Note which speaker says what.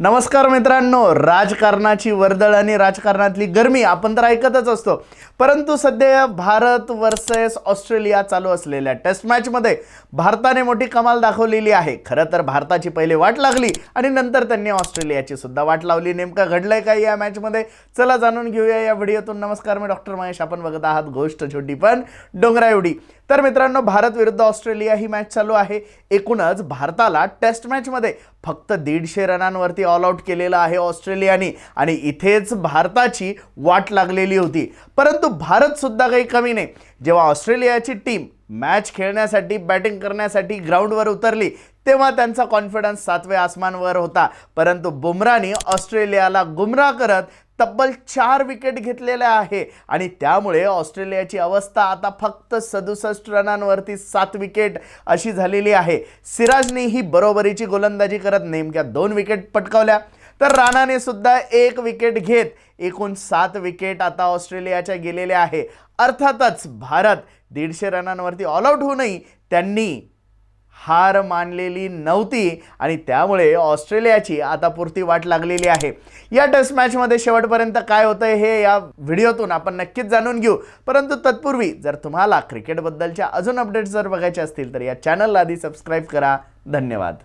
Speaker 1: नमस्कार मित्रांनो राजकारणाची वर्दळ आणि राजकारणातली गरमी आपण तर ऐकतच असतो. परंतु सध्या भारत वर्सेस ऑस्ट्रेलिया चालू असलेल्या टेस्ट मॅचमध्ये भारताने मोठी कमाल दाखवलेली आहे. खरं तर भारताची पहिले वाट लागली आणि नंतर त्यांनी ऑस्ट्रेलियाची सुद्धा वाट लावली. नेमकं घडलंय काय या मॅचमध्ये चला जाणून घेऊया या व्हिडिओतून. नमस्कार मी डॉक्टर महेश. आपण बघत आहात गोष्ट छोटी पण डोंगरा एवढी तर मित्रांनो भारत विरुद्ध ऑस्ट्रेलिया ही मॅच चालू आहे. एकूणच भारताला टेस्ट मॅचमध्ये फक्त दीडशे रनांवरती ऑल आऊट केलेलं आहे ऑस्ट्रेलियाने आणि इथेच भारताची वाट लागलेली होती. परंतु भारतसुद्धा काही कमी नाही. जेव्हा ऑस्ट्रेलियाची टीम मॅच खेळण्यासाठी बॅटिंग करण्यासाठी ग्राउंडवर उतरली तेव्हा त्यांचा कॉन्फिडन्स सातव्या आसमानवर होता. परंतु बुमरानी ऑस्ट्रेलियाला गुमराह करत तब्बल चार विकेट घेतलेल्या आहे. आणि त्यामुळे ऑस्ट्रेलियाची अवस्था आता फक्त सदुसष्ट रनांवरती सात विकेट अशी झालेली आहे. सिराजने ही बरोबरीची गोलंदाजी करत नेमक्या दोन विकेट पटकावल्या. तर राणाने सुद्धा एक विकेट घेत एकूण सात विकेट आता ऑस्ट्रेलियाच्या गेलेल्या आहे. अर्थातच भारत दीडशे रनांवरती ऑल आऊट होऊनही त्यांनी हार मानलेली नव्हती आणि त्यामुळे ऑस्ट्रेलियाची आता पुरती वाट लागलेली आहे. या टेस्ट मॅचमध्ये शेवटपर्यंत काय होतंय हे या व्हिडिओतून आपण नक्कीच जाणून घेऊ. परंतु तत्पूर्वी जर तुम्हाला क्रिकेटबद्दलच्या अजून अपडेट्स जर बघायचे असतील तर या चॅनलला आधी सबस्क्राईब करा. धन्यवाद.